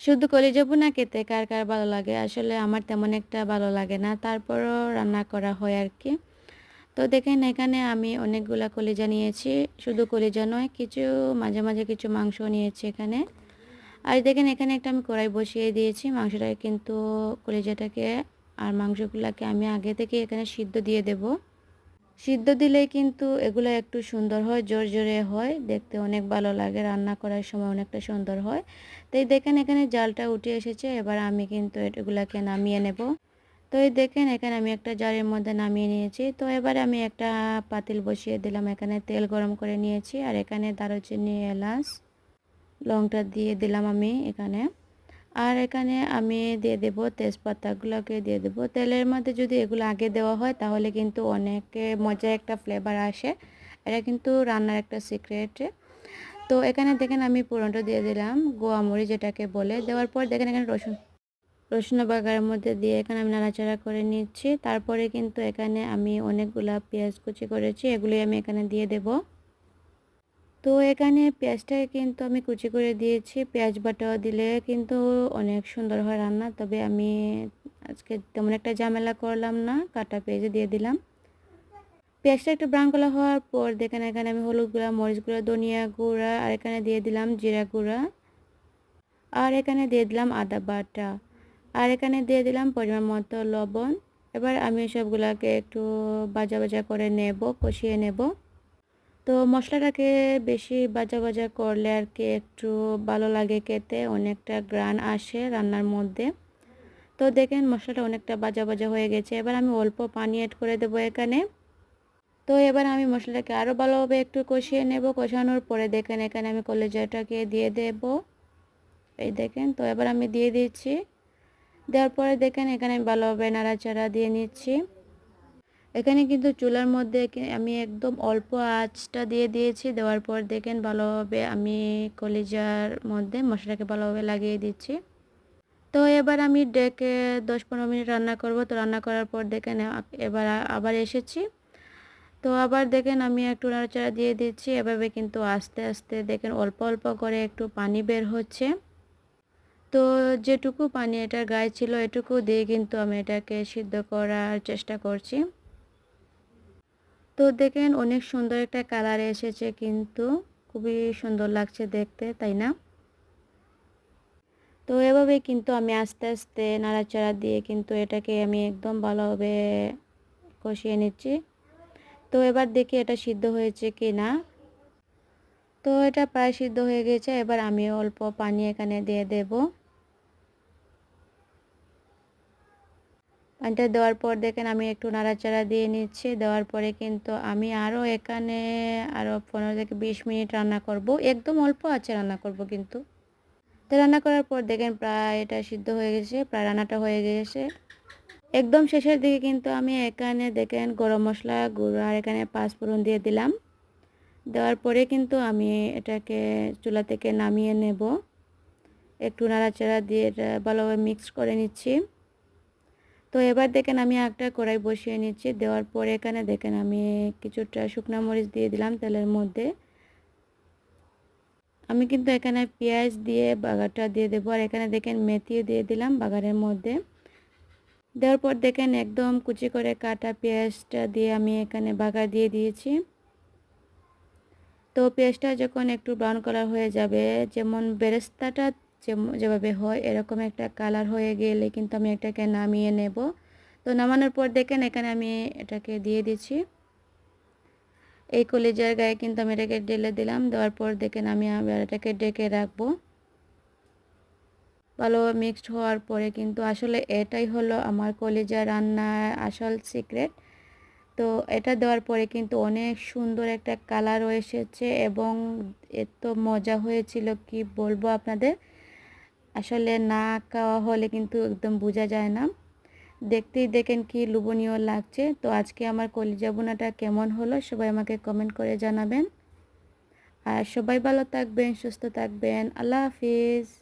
শুধু কলিজা ভুনা খেতে কার কার ভালো লাগে? আসলে আমার তেমন একটা ভালো লাগে না। তারপরও রান্না করা হয় আর কি তো দেখেন, এখানে আমি অনেকগুলা কলিজা নিয়েছি। শুধু কলিজা নয়, কিছু, মাঝে মাঝে কিছু মাংস নিয়েছি এখানে। আর দেখেন, এখানে একটা আমি কড়াই বসিয়ে দিয়েছি। মাংসটাকে কিন্তু কলিজাটাকে আর মাংসগুলোকে আমি আগে থেকে এখানে সিদ্ধ দিয়ে দেব। সিদ্ধ দিলে কিন্তু এগুলো একটু সুন্দর হয় জোর জোরে হয়, দেখতে অনেক ভালো লাগে, রান্না করার সময় অনেকটা সুন্দর হয়। তো এই দেখেন এখানে জালটা উঠে এসেছে, এবার আমি কিন্তু এগুলাকে নামিয়ে নেব। তো এই দেখেন এখানে আমি একটা জারের মধ্যে নামিয়ে নিয়েছি। তো এবারে আমি একটা পাতিল বসিয়ে দিলাম, এখানে তেল গরম করে নিয়েছি, আর এখানে দারুচিনি এলাচ, লংটা দিয়ে দিলাম আমি এখানে। আর এখানে আমি দিয়ে দেব তেজপাতাগুলোকে দিয়ে দেব। তেলের মধ্যে যদি এগুলো আগে দেওয়া হয়, তাহলে কিন্তু অনেক মজার একটা ফ্লেভার আসে। এটা কিন্তু রান্নার একটা সিক্রেট তো এখানে দেখেন আমি পুরনটা দিয়ে দিলাম গোয়ামরি যেটাকে বলে। দেওয়ার পর দেখেন এখানে রসুন রসুন বাগারের মধ্যে দিয়ে এখানে আমি নাড়াচাড়া করে নিচ্ছি। তারপরে কিন্তু এখানে আমি অনেকগুলা পেঁয়াজ কুচি করেছি এগুলি আমি এখানে দিয়ে দেবো। তো এখানে পেঁয়াজটাকে কিন্তু আমি কুচি করে দিয়েছি। পেঁয়াজ বাটা দিলে কিন্তু অনেক সুন্দর হয় রান্না। তবে আমি আজকে তেমন একটা ঝামেলা করলাম না, কাটা পেঁয়াজে দিয়ে দিলাম। পেঁয়াজটা একটু ব্রাউন কালার হওয়ার পর দেখেন এখানে আমি হলুদ গুঁড়া, মরিচ গুঁড়া, ধনিয়া গুঁড়া আর এখানে দিয়ে দিলাম জিরা গুঁড়া। আর এখানে দিয়ে দিলাম আদা বাটা। আর এখানে দিয়ে দিলাম পরিমাণ মতো লবণ। এবার আমি সবগুলোকে একটু বাজা বাজা করে নেব, কষিয়ে নেব। তো মশলাটাকে বেশি বাজা বাজা করলে আর কি একটু ভালো লাগে খেতে, অনেকটা গ্রান আসে রান্নার মধ্যে। তো দেখেন মশলাটা অনেকটা বাজা বাজা হয়ে গেছে, এবার আমি অল্প পানি অ্যাড করে দেবো এখানে। তো এবার আমি মশলাটাকে আরও ভালোভাবে একটু কষিয়ে নেব, কষানোর পরে দেখেন এখানে আমি কলেজাটাকে দিয়ে দেব। এই দেখেন, তো এবার আমি দিয়ে দিচ্ছি। দেওয়ার পরে দেখেন এখানে আমি ভালোভাবে নাড়াচাড়া দিয়ে নিচ্ছি। এখানে কিন্তু চুলার মধ্যে আমি একদম অল্প আঁচটা দিয়ে দিয়েছি, দেওয়ার পর দেখেন ভালোভাবে আমি কলিজার মধ্যে মশলাকে ভালোভাবে লাগিয়ে দিচ্ছি। তো এবার আমি ডেকে দশ পনেরো মিনিট রান্না করব। তো রান্না করার পর দেখেন এবার আবার এসেছি। তো আবার দেখেন আমি একটু নাড়াচাড়া দিয়ে দিচ্ছি। এভাবে কিন্তু আস্তে আস্তে দেখেন অল্প অল্প করে একটু পানি বের হচ্ছে। তো যেটুকু পানি এটার গায়ে ছিল এটুকু দিয়ে কিন্তু আমি এটাকে সিদ্ধ করার চেষ্টা করছি। তো দেখেন অনেক সুন্দর একটা কালার এসেছে কিন্তু খুবই সুন্দর লাগছে দেখতে, তাই না? তো এভাবে কিন্তু আমি আস্তে আস্তে নাড়াচাড়া দিয়ে কিন্তু এটাকে আমি একদম ভালোভাবে কষিয়ে নিচ্ছি। তো এবার দেখি এটা সিদ্ধ হয়েছে কি না তো এটা প্রায় সিদ্ধ হয়ে গেছে, এবার আমি অল্প পানি এখানে দিয়ে দেবো। পানিটা দেওয়ার পর দেখেন আমি একটু নাড়াচাড়া দিয়ে নিচ্ছি। দেওয়ার পরে কিন্তু আমি আরও এখানে আরও পনেরো থেকে বিশ মিনিট রান্না করব। একদম অল্প আছে রান্না করব কিন্তু। তো রান্না করার পর দেখেন প্রায় এটা সিদ্ধ হয়ে গেছে, প্রায় রান্নাটা হয়ে গেছে। একদম শেষের দিকে কিন্তু আমি এখানে দেখেন গরম মশলা গুঁড়ো আর এখানে পাঁচফোড়ন দিয়ে দিলাম। দেওয়ার পরে কিন্তু আমি এটাকে চুলা থেকে নামিয়ে নেব। একটু নাড়াচাড়া দিয়ে এটা ভালোভাবে মিক্স করে নিচ্ছি। তো এবার দেখেন আমি একটা কড়াই বসিয়ে নিচ্ছি। দেওয়ার পরে এখানে দেখেন আমি কিছুটা শুকনো মরিচ দিয়ে দিলাম তেলের মধ্যে। আমি কিন্তু এখানে পেঁয়াজ দিয়ে বাগারটা দিয়ে দেবো আর এখানে দেখেন মেথিও দিয়ে দিলাম বাগারের মধ্যে। দেওয়ার পর দেখেন একদম কুচি করে কাটা পেঁয়াজটা দিয়ে আমি এখানে বাগার দিয়ে দিয়েছি। তো পেঁয়াজটা যখন একটু ব্রাউন কালার হয়ে যাবে, যেমন বেরেস্তাটা যেভাবে হয়, এরকম একটা কালার হয়ে গেলে কিন্তু আমি এটাকে নামিয়ে নেব। তো নামানোর পর দেখেন, এখানে আমি এটাকে দিয়ে দিচ্ছি। এই কলেজের গায়ে কিন্তু আমি এটাকে ঢেলে দিলাম, দেওয়ার পর দেখেন আমি আবার এটাকে ডেকে রাখব। ভালো মিক্সড হওয়ার পরে কিন্তু আসলে এটাই হলো আমার কলেজা রান্নার আসল সিক্রেট তো এটা দেওয়ার পরে কিন্তু অনেক সুন্দর একটা কালারও এসেছে এবং এত মজা হয়েছিল, কি বলব আপনাদের? আসলে না খাওয়া হলে কিন্তু একদম বোঝা যায় না। দেখতেই দেখেন কি লুবনীয় লাগছে। তো আজকে আমার কলিজা বোনাটা কেমন হলো সবাই আমাকে কমেন্ট করে জানাবেন। আর সবাই ভালো থাকবেন, সুস্থ থাকবেন। আল্লাহ হাফিজ।